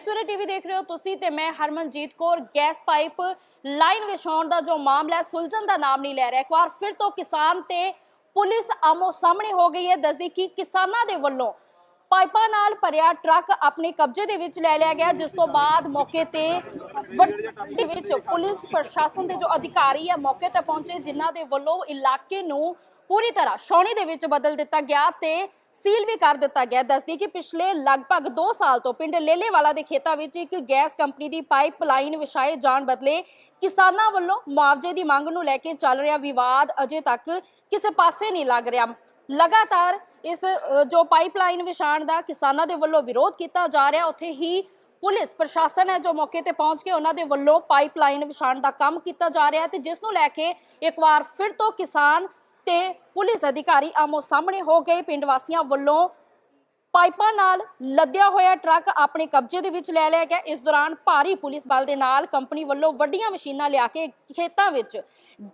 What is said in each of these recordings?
ਸਵੇਰੇ ਟੀਵੀ ਦੇਖ ਰਹੇ ਹੋ ਤੁਸੀਂ ਤੇ ਮੈਂ Harmanjit Kaur, gas pipe line ਵਿਛਾਉਣ ਦਾ ਜੋ ਮਾਮਲਾ ਸੁਲਝਣ ਦਾ ਨਾਮ ਨਹੀਂ ਲੈ ਰਿਹਾ। ਇੱਕ ਵਾਰ ਫਿਰ ਤੋਂ ਕਿਸਾਨ ਤੇ ਪੁਲਿਸ ਆਮੋ ਸਾਹਮਣੇ ਹੋ ਗਈ ਹੈ, ਦੱਸਦੀ ਕਿ ਕਿਸਾਨਾਂ ਦੇ ਵੱਲੋਂ ਪਾਈਪਾਂ ਨਾਲ ਭਰਿਆ ਟਰੱਕ ਆਪਣੇ ਕਬਜ਼ੇ ਦੇ ਵਿੱਚ ਲੈ ਲਿਆ ਗਿਆ, ਜਿਸ ਤੋਂ ਬਾਅਦ ਮੌਕੇ ਤੇ ਵੱਡੀ ਵਿੱਚ ਪੁਲਿਸ ਪ੍ਰਸ਼ਾਸਨ ਦੇ ਜੋ ਅਧਿਕਾਰੀ ਹੈ ਮੌਕੇ ਤੇ ਪਹੁੰਚੇ, ਜਿਨ੍ਹਾਂ ਦੇ ਵੱਲੋਂ ਇਲਾਕੇ ਨੂੰ ਪੂਰੀ ਤਰ੍ਹਾਂ ਛਾਉਣੀ ਦੇ ਵਿੱਚ ਬਦਲ ਦਿੱਤਾ ਗਿਆ ਤੇ ਸੀਲ ਵੀ ਕਰ ਦਿੱਤਾ ਗਿਆ। ਦੱਸਦੀ ਕਿ ਪਿਛਲੇ ਲਗਭਗ 2 ਸਾਲ ਤੋਂ ਪਿੰਡ ਲੇਲੇਵਾਲਾ ਦੇ ਖੇਤਾਂ ਵਿੱਚ ਇੱਕ ਗੈਸ ਕੰਪਨੀ ਦੀ ਪਾਈਪਲਾਈਨ ਵਿਛਾਏ ਜਾਣ ਬਦਲੇ ਕਿਸਾਨਾਂ ਵੱਲੋਂ ਮੁਆਵਜ਼ੇ ਦੀ ਮੰਗ ਨੂੰ ਲੈ ਕੇ ਚੱਲ ਰਿਹਾ ਵਿਵਾਦ ਅਜੇ ਤੱਕ ਕਿਸੇ ਪਾਸੇ ਨਹੀਂ ਲੱਗ ਰਿਹਾ। ਲਗਾਤਾਰ ਇਸ ਜੋ ਪਾਈਪਲਾਈਨ ਵਿਛਾਣ ਦਾ ਕਿਸਾਨਾਂ ਦੇ ਵੱਲੋਂ ਵਿਰੋਧ ਕੀਤਾ ਜਾ ਰਿਹਾ, ਉੱਥੇ ਹੀ ਪੁਲਿਸ, ਪ੍ਰਸ਼ਾਸਨ ਹੈ ਜੋ ਮੌਕੇ ਤੇ ਪਹੁੰਚ ਕੇ ਉਹਨਾਂ ਦੇ ਵੱਲੋਂ ਪਾਈਪਲਾਈਨ ਵਿਛਾਣ ਦਾ ਕੰਮ ਕੀਤਾ ਜਾ ਰਿਹਾ ਤੇ ਜਿਸ ਨੂੰ ਲੈ ਕੇ ਇੱਕ ਵਾਰ ਫਿਰ ਤੋਂ ਕਿਸਾਨ ਤੇ ਪੁਲਿਸ ਅਧਿਕਾਰੀ ਆਮੋ ਸਾਹਮਣੇ ਹੋ ਗਏ। ਪਿੰਡ ਵਾਸੀਆਂ ਵੱਲੋਂ ਪਾਈਪਾਂ ਨਾਲ ਲੱਦਿਆ ਹੋਇਆ ਟਰੱਕ ਆਪਣੇ ਕਬਜ਼ੇ ਦੇ ਵਿੱਚ ਲੈ ਲਿਆ ਗਿਆ। ਇਸ ਦੌਰਾਨ ਭਾਰੀ ਪੁਲਿਸ ਬਲ ਦੇ ਨਾਲ ਕੰਪਨੀ ਵੱਲੋਂ ਵੱਡੀਆਂ ਮਸ਼ੀਨਾਂ ਲਿਆ ਕੇ ਖੇਤਾਂ ਵਿੱਚ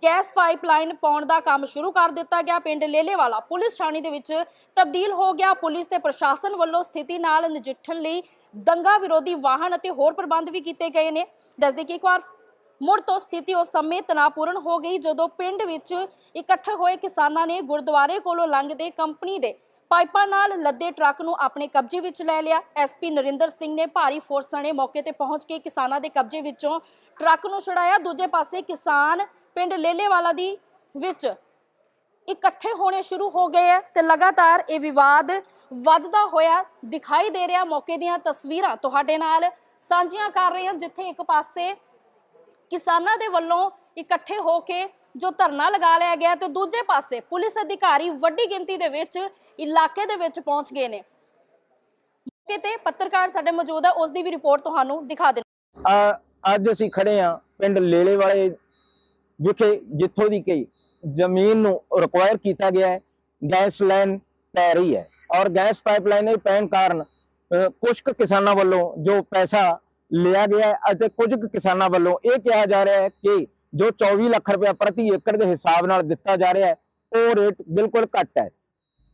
ਗੈਸ ਪਾਈਪਲਾਈਨ ਪਾਉਣ ਦਾ ਕੰਮ ਸ਼ੁਰੂ ਕਰ ਦਿੱਤਾ ਗਿਆ। ਪਿੰਡ ਲੇਲੇਵਾਲਾ ਪੁਲਿਸ ਛਾਣੀ ਦੇ ਵਿੱਚ ਤਬਦੀਲ ਹੋ ਗਿਆ। ਪੁਲਿਸ ਤੇ ਪ੍ਰਸ਼ਾਸਨ ਵੱਲੋਂ ਸਥਿਤੀ ਨਾਲ ਨਜਿੱਠਣ ਲਈ ਦੰਗਾ ਵਿਰੋਧੀ ਵਾਹਨ ਅਤੇ ਹੋਰ ਪ੍ਰਬੰਧ ਵੀ ਕੀਤੇ ਗਏ ਨੇ। ਦੱਸਦੇ ਕਿ ਇੱਕ ਵਾਰ ਮੁੜ ਤੋਂ ਸਥਿਤੀ ਉਸ ਸਮੇਂ ਤਣਾਅਪੂਰਨ ਹੋ ਗਈ ਜਦੋਂ ਪਿੰਡ ਵਿੱਚ ਇਕੱਠੇ ਹੋਏ ਕਿਸਾਨਾਂ ਨੇ ਗੁਰਦੁਆਰੇ ਕੋਲੋਂ ਲੰਘਦੇ ਕੰਪਨੀ ਦੇ ਪਾਈਪਾਂ ਨਾਲ ਲੱਦੇ ਟਰੱਕ ਨੂੰ ਆਪਣੇ ਕਬਜ਼ੇ ਵਿੱਚ ਲੈ ਲਿਆ। ਐਸਪੀ ਨਰਿੰਦਰ ਸਿੰਘ ਨੇ ਭਾਰੀ ਫੋਰਸ ਨੇ ਮੌਕੇ ਤੇ ਪਹੁੰਚ ਕੇ ਕਿਸਾਨਾਂ ਦੇ ਕਬਜ਼ੇ ਵਿੱਚੋਂ ਟਰੱਕ ਨੂੰ ਛੁਡਾਇਆ। ਦੂਜੇ ਪਾਸੇ ਕਿਸਾਨ ਪਿੰਡ ਲੇਲੇਵਾਲਾ ਦੀ ਵਿੱਚ ਇਕੱਠੇ ਹੋਣੇ ਸ਼ੁਰੂ ਹੋ ਗਏ ਹੈ ਤੇ ਲਗਾਤਾਰ ਇਹ ਵਿਵਾਦ ਵੱਧਦਾ ਹੋਇਆ ਦਿਖਾਈ ਦੇ ਰਿਹਾ। ਮੌਕੇ ਦੀਆਂ ਤਸਵੀਰਾਂ ਤੁਹਾਡੇ ਨਾਲ ਸਾਂਝੀਆਂ ਕਰ ਰਹੇ ਹਾਂ, ਜਿੱਥੇ ਇੱਕ ਪਾਸੇ ਕਿਸਾਨਾਂ ਦੇ ਵੱਲੋਂ ਇਕੱਠੇ ਹੋ ਕੇ ਜੋ ਧਰਨਾ ਲਗਾ ਲਿਆ ਗਿਆ ਤੇ ਦੂਜੇ ਪਾਸੇ ਪੁਲਿਸ ਅਧਿਕਾਰੀ ਵੱਡੀ ਗਿਣਤੀ ਦੇ ਵਿੱਚ ਇਲਾਕੇ ਦੇ ਵਿੱਚ ਪਹੁੰਚ ਗਏ ਨੇ। ਮੌਕੇ ਤੇ ਪੱਤਰਕਾਰ ਸਾਡੇ ਮੌਜੂਦ ਹੈ ਉਸ ਦੀ ਵੀ ਰਿਪੋਰਟ ਤੁਹਾਨੂੰ ਦਿਖਾ ਦਿੰਦੇ ਅੱਜ ਅਸੀਂ ਖੜੇ ਆ ਪਿੰਡ ਲੇਲੇ ਵਾਲੇ ਵਿਖੇ, ਜਿੱਥੋਂ ਦੀ ਕਿ ਜ਼ਮੀਨ ਨੂੰ ਰਿਕਵਾਇਰ ਕੀਤਾ ਗਿਆ ਹੈ। ਗੈਸ ਲਾਈਨ ਪੈ ਰਹੀ ਹੈ ਔਰ ਗੈਸ ਪਾਈਪਲਾਈਨ ਦੇ ਪੈਣ ਕਾਰਨ ਕੁਝ ਕਿਸਾਨਾਂ ਵੱਲੋਂ ਜੋ ਪੈਸਾ ਲਿਆ ਗਿਆ ਅਤੇ ਕੁਝ ਕਿਸਾਨਾਂ ਵੱਲੋਂ ਇਹ ਕਿਹਾ ਜਾ ਰਿਹਾ ਹੈ ਕਿ ਜੋ 24 ਲੱਖ ਰੁਪਏ ਪ੍ਰਤੀ ਏਕੜ ਦੇ ਹਿਸਾਬ ਨਾਲ ਦਿੱਤਾ ਜਾ ਰਿਹਾ ਹੈ, ਉਹ ਰੇਟ ਬਿਲਕੁਲ ਘੱਟ ਹੈ।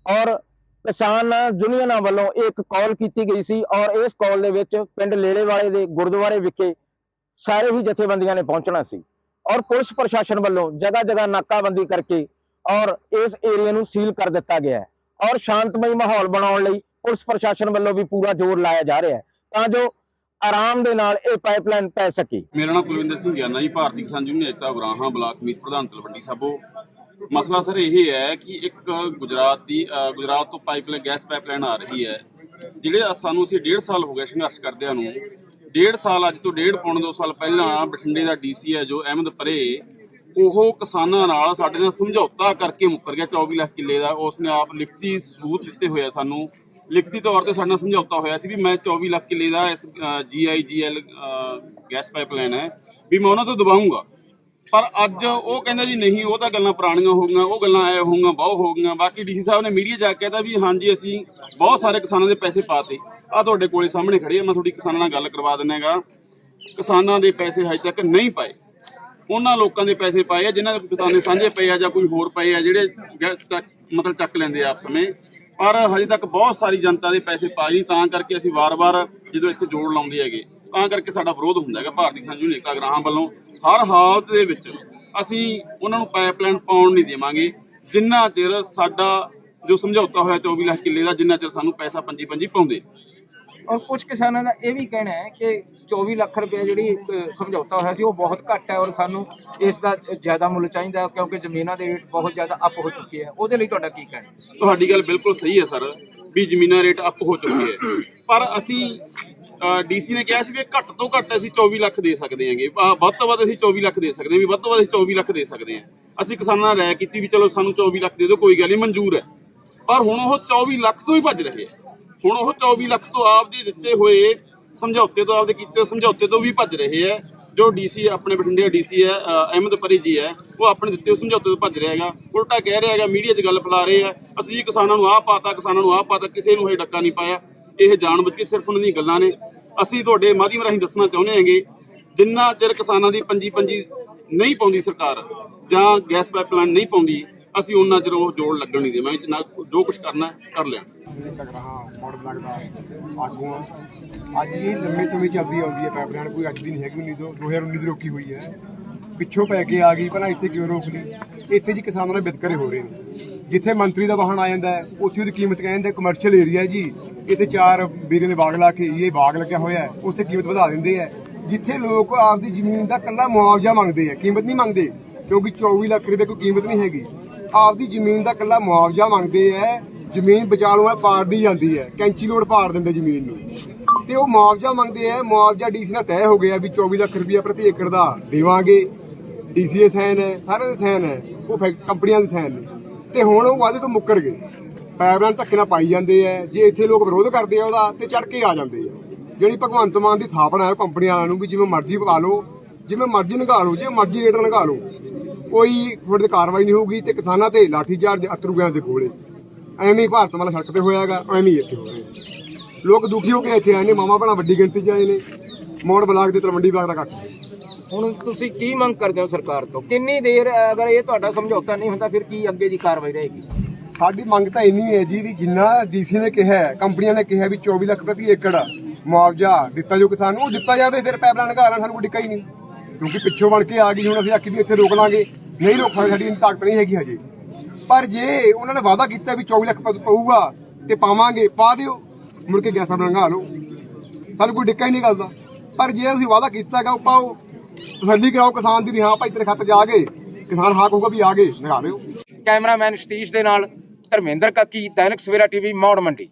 ਔਰ ਕਿਸਾਨ ਯੂਨੀਅਨਾਂ ਵੱਲੋਂ ਇੱਕ ਕਾਲ ਕੀਤੀ ਗਈ ਸੀ ਔਰ ਇਸ ਕਾਲ ਦੇ ਵਿੱਚ ਪਿੰਡ ਲੇਲੇ ਵਾਲੇ ਦੇ ਗੁਰਦੁਆਰੇ ਵਿਖੇ ਸਾਰੇ ਹੀ ਜਥੇਬੰਦੀਆਂ ਨੇ ਪਹੁੰਚਣਾ ਸੀ। ਔਰ ਪੁਲਿਸ ਪ੍ਰਸ਼ਾਸਨ ਵੱਲੋਂ ਜਗ੍ਹਾ ਜਗ੍ਹਾ ਨਾਕਾਬੰਦੀ ਕਰਕੇ ਔਰ ਇਸ ਏਰੀਆ ਨੂੰ ਸੀਲ ਕਰ ਦਿੱਤਾ ਗਿਆ ਹੈ। ਔਰ ਸ਼ਾਂਤਮਈ ਮਾਹੌਲ ਬਣਾਉਣ ਲਈ ਪੁਲਿਸ ਪ੍ਰਸ਼ਾਸਨ ਵੱਲੋਂ ਵੀ ਪੂਰਾ ਜ਼ੋਰ ਲਾਇਆ ਜਾ ਰਿਹਾ ਹੈ। ਤਾਂ ਜੋ ਆਰਾਮ ਦੇ ਨਾਲ ਇਹ ਪਾਈਪਲਾਈਨ ਪੈ ਸਕੇ। ਮੇਰਾ ਨਾਮ ਕੁਲਵਿੰਦਰ ਸਿੰਘ ਗਿਆਨਾ ਜੀ ਭਾਰਤੀ ਕਿਸਾਨ ਯੂਨੀਅਨ ਏਕਤਾ ਉਗਰਾਹਾਂ ਬਲਾਕ ਮੀਤ ਪ੍ਰਧਾਨ ਤਲਵੰਡੀ ਸਾਬੋ। ਮਸਲਾ ਸਰ ਇਹ ਹੈ ਕਿ ਇੱਕ ਗੁਜਰਾਤ ਦੀ ਗੁਜਰਾਤ ਤੋਂ ਪਾਈਪਲਾਈਨ ਗੈਸ ਪਾਈਪਲਾਈਨ ਆ ਰਹੀ ਹੈ, ਜਿਹੜੇ ਸਾਨੂੰ ਇੱਥੇ 1.5 ਸਾਲ ਹੋ ਗਏ ਸੰਘਰਸ਼ ਕਰਦਿਆਂ ਨੂੰ। 1.5 ਸਾਲ, ਅੱਜ ਤੋਂ 1.5 ਪੌਣ 2 ਸਾਲ ਪਹਿਲਾਂ ਬਠਿੰਡੇ ਦਾ ਡੀਸੀ ਹੈ, ਜੋ ਅਹਿਮਦ ਪਰੇ, ਉਹ ਕਿਸਾਨਾਂ ਨਾਲ ਸਾਡੇ ਨਾਲ ਸਮਝੌਤਾ ਕਰਕੇ ਮੁੱਕਰ ਗਿਆ 24 ਲੱਖ ਕਿੱਲੇ ਦਾ। ਉਸਨੇ ਆਪ ਲਿਖਤੀ ਸਬੂਤ ਦਿੱਤੇ ਹੋਏ ਸਾਨੂੰ। ਲਿਖਤੀ ਤੌਰ ਤੇ ਸਾਡੇ ਨਾਲ ਸਮਝੌਤਾ ਹੋਇਆ ਸੀ ਵੀ ਮੈਂ 24 ਲੱਖ ਕਿੱਲੇ ਦਾ ਇਸ ਜੀਆਈਜੀਐਲ ਗੈਸ ਪਾਈਪਲਾਈਨ ਹੈ ਵੀ ਮੈਂ ਉਹਨਾਂ ਤੋਂ ਦਬਾਉਂਗਾ। ਪਰ ਅੱਜ ਉਹ ਕਹਿੰਦਾ ਜੀ ਨਹੀਂ, ਉਹ ਤਾਂ ਗੱਲਾਂ ਪੁਰਾਣੀਆਂ ਹੋ ਗਈਆਂ, ਉਹ ਗੱਲਾਂ ਐ ਹੋਊਗੀਆਂ ਬਹੁਤ ਹੋ ਗਈਆਂ। ਬਾਕੀ ਡੀਸੀ ਸਾਹਿਬ ਨੇ ਮੀਡੀਆ ਜਾ ਕੇ ਕਹਿਤਾ ਵੀ ਹਾਂਜੀ, ਅਸੀਂ ਬਹੁਤ ਸਾਰੇ ਕਿਸਾਨਾਂ ਦੇ ਪੈਸੇ ਪਾਤੇ ਆ ਤੁਹਾਡੇ ਕੋਲੇ ਸਾਹਮਣੇ ਖੜੇ ਆ, ਮੈਂ ਤੁਹਾਡੀ ਕਿਸਾਨਾਂ ਨਾਲ ਗੱਲ ਕਰਵਾ ਦਿੰਨਾਗਾ ਕਿਸਾਨਾਂ ਦੇ ਪੈਸੇ ਹਜੇ ਤੱਕ ਨਹੀਂ ਪਾਏ। ਉਹਨਾਂ ਲੋਕਾਂ ਦੇ ਪੈਸੇ ਪਾਏ ਆ, ਜਿਨ੍ਹਾਂ ਦੇ ਕਿਸਾਨੇ ਸਾਂਝੇ ਪਏ ਆ ਜਾਂ ਕੋਈ ਹੋਰ ਪਏ ਆ, ਜਿਹੜੇ ਮਤਲਬ ਚੱਕ ਲੈਂਦੇ ਆ ਆਪ ਸਮੇਂ ਪਰ ਹਜੇ ਤੱਕ ਬਹੁਤ ਸਾਰੀ ਜਨਤਾ ਦੇ ਪੈਸੇ ਪਾਏ ਨਹੀਂ, ਤਾਂ ਕਰਕੇ ਅਸੀਂ ਵਾਰ-ਵਾਰ ਜਦੋਂ ਇੱਥੇ ਜੋੜ ਲਾਉਂਦੇ ਹੈਗੇ, ਤਾਂ ਕਰਕੇ ਸਾਡਾ ਵਿਰੋਧ ਹੁੰਦਾ ਹੈਗਾ ਭਾਰਤੀ ਕਿਸਾਨ ਯੂਨੀਅਨ ਗ੍ਰਾਹਾਂ ਵੱਲੋਂ। ਹਰ ਹਾਲਤ ਦੇ ਵਿੱਚ ਅਸੀਂ ਉਹਨਾਂ ਨੂੰ ਪਾਈਪਲਾਈਨ ਪਾਉਣ ਨਹੀਂ ਦੇਵਾਂਗੇ। ਜਿੰਨਾ ਚਿਰ ਸਾਡਾ ਜੋ ਸਮਝੌਤਾ ਹੋਇਆ 24 ਲੱਖ ਕਿੱਲੇ ਦਾ, ਜਿੰਨਾ ਚਿਰ ਸਾਨੂੰ ਪੈਸਾ ਪੰਜੀ ਪੰਜੀ ਪਾਉਂਦੇ। ਔਰ ਕੁਝ ਕਿਸਾਨਾਂ ਦਾ ਇਹ ਵੀ ਕਹਿਣਾ ਹੈ ਕਿ 24 ਲੱਖ ਰੁਪਏ ਜਿਹੜੀ ਸਮਝੌਤਾ ਹੋਇਆ ਸੀ, ਉਹ ਬਹੁਤ ਘੱਟ ਹੈ ਔਰ ਸਾਨੂੰ ਇਸ ਦਾ ਜ਼ਿਆਦਾ ਮੁੱਲ ਚਾਹੀਦਾ ਕਿਉਂਕਿ ਜ਼ਮੀਨਾਂ ਦੇ ਰੇਟ ਬਹੁਤ ਜ਼ਿਆਦਾ ਅਪ ਹੋ ਚੁੱਕੇ ਹੈ। ਉਹਦੇ ਲਈ ਤੁਹਾਡਾ ਕੀ ਕਹਿਣਾ ਤੁਹਾਡੀ ਗੱਲ ਬਿਲਕੁਲ ਸਹੀ ਹੈ ਸਰ, ਵੀ ਜ਼ਮੀਨਾਂ ਰੇਟ ਅਪ ਹੋ ਚੁੱਕੇ ਹੈ। ਪਰ ਅਸੀਂ ਡੀਸੀ ਨੇ ਕਿਹਾ ਸੀ ਵੀ ਘੱਟ ਤੋਂ ਘੱਟ ਅਸੀਂ 24 ਲੱਖ ਦੇ ਸਕਦੇ ਹਾਂਗੇ। ਵੱਧ ਤੋਂ ਵੱਧ ਅਸੀਂ 24 ਲੱਖ ਦੇ ਸਕਦੇ ਹਾਂ, ਵੀ ਵੱਧ ਤੋਂ ਵੱਧ ਅਸੀਂ 24 ਲੱਖ ਦੇ ਸਕਦੇ ਹਾਂ। ਅਸੀਂ ਕਿਸਾਨਾਂ ਨਾਲ ਰਾਇ ਕੀਤੀ ਵੀ ਚਲੋ ਸਾਨੂੰ 24 ਲੱਖ ਦੇ ਦਿਓ, ਕੋਈ ਗੱਲ ਨਹੀਂ ਮਨਜ਼ੂਰ ਹੈ। ਪਰ ਹੁਣ ਉਹ 24 ਲੱਖ ਤੋਂ ਹੀ ਭੱਜ ਰਹੇ ਆ ਹੁਣ ਉਹ 24 ਲੱਖ ਤੋਂ ਆਪਦੇ ਦਿੱਤੇ ਹੋਏ ਸਮਝੌਤੇ ਤੋਂ ਆਪਦੇ ਕੀਤੇ ਹੋਏ ਸਮਝੌਤੇ ਤੋਂ ਵੀ ਭੱਜ ਰਹੇ ਆ ਜੋ ਡੀਸੀ ਆਪਣੇ ਬਠਿੰਡੇ ਡੀਸੀ ਹੈ ਅਹਿਮਦ ਪਰੀ ਜੀ ਹੈ, ਉਹ ਆਪਣੇ ਦਿੱਤੇ ਹੋਏ ਸਮਝੌਤੇ ਤੋਂ ਭੱਜ ਰਿਹਾ ਹੈਗਾ। ਉਲਟਾ ਕਹਿ ਰਿਹਾ ਹੈਗਾ, ਮੀਡੀਆ 'ਚ ਗੱਲ ਫੈਲਾ ਰਹੇ ਆ ਅਸੀਂ ਜੀ ਕਿਸਾਨਾਂ ਨੂੰ ਆਹ ਪਾਤਾ, ਕਿਸਾਨਾਂ ਨੂੰ ਆਹ ਪਾਤਾ, ਕਿਸੇ ਨੂੰ ਇਹ ਡੱਕਾ ਨਹੀਂ ਪਾਇਆ। ਇਹ ਜਾਣਬੁੱਝ ਕੇ ਸਿਰਫ ਉਹਨਾਂ ਦੀਆਂ ਗੱਲਾਂ ਨੇ। ਅਸੀਂ ਤੁਹਾਡੇ ਮਾਧਿਅਮ ਰਾਹੀਂ ਦੱਸਣਾ ਚਾਹੁੰਦੇ ਹਾਂਗੇ, ਜਿੰਨਾ ਚਿਰ ਕਿਸਾਨਾਂ ਦੀ ਪੰਜੀ ਪੰਜੀ ਨਹੀਂ ਪਾਉਂਦੀ ਸਰਕਾਰ ਜਾਂ ਗੈਸ ਪਾਈਪਲਾਈਨ ਨਹੀਂ ਪਾਉਂਦੀ ਅਸੀਂ ਉਹਨਾਂ ਚਿਰ ਉਹ ਜੋੜ ਲੱਗਣ ਨਹੀਂ ਦੇਵਾਂਗੇ, ਜਿੰਨਾ ਜੋ ਕੁਝ ਕਰਨਾ ਕਰ ਲਿਆ। ਆਗੂ ਅੱਜ ਇਹ ਲੰਮੇ ਸਮੇਂ ਚੱਲਦੀ ਆਉਂਦੀ ਹੈ ਪਾਈਪਲਾਈਨ ਕੋਈ ਅੱਜ ਦੀ ਨਹੀਂ ਹੈਗੀ 19 2019 ਦੀ ਰੋਕੀ ਹੋਈ ਹੈ। ਪਿੱਛੋਂ ਪੈ ਕੇ ਆ ਗਈ ਪਹਿਲਾਂ ਇੱਥੇ ਕਿਉਂ ਰੋਕ ਲਈ? ਇੱਥੇ ਜੀ ਕਿਸਾਨਾਂ ਨਾਲ ਵਿਤਕਰੇ ਹੋ ਰਹੇ ਨੇ। ਜਿੱਥੇ ਮੰਤਰੀ ਦਾ ਵਾਹਨ ਆ ਜਾਂਦਾ ਹੈ, ਉੱਥੇ ਉਹਦੀ ਕੀਮਤ ਕਹਿੰਦੇ ਕਮਰਸ਼ੀਅਲ ਏਰੀਆ ਜੀ। ਇੱਥੇ ਚਾਰ ਵੀਰੇ ਦੇ ਬਾਗ ਲਾ ਕੇ ਇਹ ਬਾਗ ਲੱਗਿਆ ਹੋਇਆ ਹੈ, ਉੱਥੇ ਕੀਮਤ ਵਧਾ ਦਿੰਦੇ ਆ ਜਿੱਥੇ ਲੋਕ ਆਪਦੀ ਜ਼ਮੀਨ ਦਾ ਕੱਲਾ ਮੁਆਵਜ਼ਾ ਮੰਗਦੇ ਆ ਕੀਮਤ ਨਹੀਂ ਮੰਗਦੇ, ਕਿਉਂਕਿ 24 ਲੱਖ ਰੁਪਏ ਕੋਈ ਕੀਮਤ ਨਹੀਂ ਹੈਗੀ। ਆਪਦੀ ਜ਼ਮੀਨ ਦਾ ਕੱਲਾ ਮੁਆਵਜ਼ਾ ਮੰਗਦੇ ਆ, ਜ਼ਮੀਨ ਬਚਾ ਲਓ ਪਾੜਦੀ ਜਾਂਦੀ ਹੈ ਕੈਂਚੀ ਲੋੜ ਪਾੜ ਦਿੰਦੇ ਜ਼ਮੀਨ ਨੂੰ। ਤੇ ਉਹ ਮੁਆਵਜ਼ਾ ਮੰਗਦੇ ਆ, ਮੁਆਵਜ਼ਾ ਡੀਸੀ ਨਾਲ ਤੈਅ ਹੋ ਗਿਆ ਵੀ 24 ਲੱਖ ਰੁਪਇਆ ਪ੍ਰਤੀ ਏਕੜ ਦਾ ਦੇਵਾਂਗੇ। ਡੀਸੀਏ ਸਾਈਨ ਹੈ, ਸਾਰਿਆਂ ਦੇ ਸਾਈਨ ਹੈ, ਉਹ ਫੈਕ- ਕੰਪਨੀਆਂ ਦੇ ਸਾਈਨ ਨੇ। ਤੇ ਹੁਣ ਉਹ ਵਾਅਦੇ ਤੋਂ ਮੁੱਕਰ ਗਏ। ਪਾਈਪਲਾਈਨ ਧੱਕੇ ਨਾਲ ਪਾਈ ਜਾਂਦੇ ਆ, ਜੇ ਇੱਥੇ ਲੋਕ ਵਿਰੋਧ ਕਰਦੇ ਆ ਉਹਦਾ, ਤੇ ਚੜ ਕੇ ਆ ਜਾਂਦੇ ਆ। ਜਿਹੜੀ ਭਗਵੰਤ ਮਾਨ ਦੀ ਥਾਪਣਾ ਹੈ ਕੰਪਨੀ ਵਾਲਿਆਂ ਨੂੰ ਵੀ ਜਿਵੇਂ ਮਰਜ਼ੀ ਪਵਾ ਲਓ, ਜਿਵੇਂ ਮਰਜ਼ੀ ਨਗਾ ਲਓ ਜੇ ਮਰਜ਼ੀ ਰੇਟ ਨਗਾ ਲਓ ਕੋਈ ਤੁਹਾਡੇ ਤੇ ਕਾਰਵਾਈ ਨਹੀਂ ਹੋਊਗੀ ਤੇ ਕਿਸਾਨਾਂ ਤੇ ਲਾਠੀ ਚਾਰਜ ਅਤਰੂ ਗੈਸ ਦੇ ਕੋਲੇ। ਐਵੇਂ ਹੀ ਭਾਰਤ ਵਾਲਾ ਸੜਕ ਤੇ ਹੋਇਆਗਾ ਐਵੇਂ ਹੀ ਇੱਥੇ ਹੋ ਰਿਹਾ ਲੋਕ ਦੁਖੀ ਹੋ ਕੇ ਇੱਥੇ ਆਏ ਨੇ ਮਾਮਾ ਭਣਾ ਵੱਡੀ ਗਿਣਤੀ 'ਚ ਆਏ ਨੇ। ਮੋੜ ਬਲਾਕ ਦੇ ਤਲਵੰਡੀ ਬਲਾਕ ਦਾ ਇਕੱਠ ਹੁਣ ਤੁਸੀਂ ਕੀ ਮੰਗ ਕਰਦੇ ਹੋ ਸਰਕਾਰ ਤੋਂ? ਕਿੰਨੀ ਦੇਰ ਅਗਰ ਇਹ ਤੁਹਾਡਾ ਸਮਝੌਤਾ ਨਹੀਂ ਹੁੰਦਾ ਫਿਰ ਕੀ ਅੱਗੇ ਦੀ ਕਾਰਵਾਈ ਰਹੇਗੀ? ਸਾਡੀ ਮੰਗ ਤਾਂ ਇੰਨੀ ਹੈ ਜੀ ਵੀ ਜਿੰਨਾ ਡੀਸੀ ਨੇ ਕਿਹਾ ਹੈ, ਕੰਪਨੀਆਂ ਨੇ ਕਿਹਾ ਵੀ 24 ਲੱਖ ਪ੍ਰਤੀ ਏਕੜ ਮੁਆਵਜ਼ਾ ਦਿੱਤਾ ਜੋ ਕਿਸਾਨ ਨੂੰ ਉਹ ਦਿੱਤਾ ਜਾਵੇ ਫਿਰ ਪਾਈਪਲਾਈਨ ਲਗਾ ਲੈਣ ਸਾਨੂੰ ਕੋਈ ਦਿੱਕਤ ਹੀ ਨਹੀਂ। ਕਿਉਂਕਿ ਪਿੱਛੋਂ ਬਣ ਕੇ ਆ ਗਈ, ਹੁਣ ਅਸੀਂ ਆਖੀ ਵੀ ਇੱਥੇ ਰੋਕ ਲਾਂਗੇ। ਨਹੀਂ ਰੋਕ ਸਕਦੇ ਸਾਡੀ ਇੰਨੀ ਤਾਕਤ ਨਹੀਂ ਹੈਗੀ ਹਜੇ। ਪਰ ਜੇ ਉਹਨਾਂ ਨੇ ਵਾਅਦਾ ਕੀਤਾ ਵੀ 24 ਲੱਖ ਪਊਗਾ ਤੇ ਪਾਵਾਂਗੇ, ਪਾ ਦਿਓ। ਮੁੜ ਕੇ ਗੈਸਾਂ ਲੰਘਾ ਲਓ। ਸਾਨੂੰ ਕੋਈ ਡਿੱਕਾ ਹੀ ਨਹੀਂ ਕਰਦਾ। ਪਰ ਜੇ ਤੁਸੀਂ ਵਾਅਦਾ ਕੀਤਾ ਗਾ ਪਾਓ। ਤਸੱਲੀ ਕਰਾਓ ਕਿਸਾਨ ਦੀ ਵੀ ਹਾਂ, ਭਾਈ ਤੇਰੇ ਖਾਤੇ ਜਾ ਕੇ ਕਿਸਾਨ ਹਾਕ ਹੋਊਗਾ ਵੀ ਆ ਗਏ, ਲਗਾ ਲਿਓ ਕੈਮਰਾਮੈਨ ਸਤੀਸ਼ ਦੇ ਨਾਲ ਧਰਮਿੰਦਰ ਕੱਕੀ, ਦੈਨਿਕ ਸਵੇਰਾ ਟੀਵੀ, ਮੌੜ ਮੰਡੀ।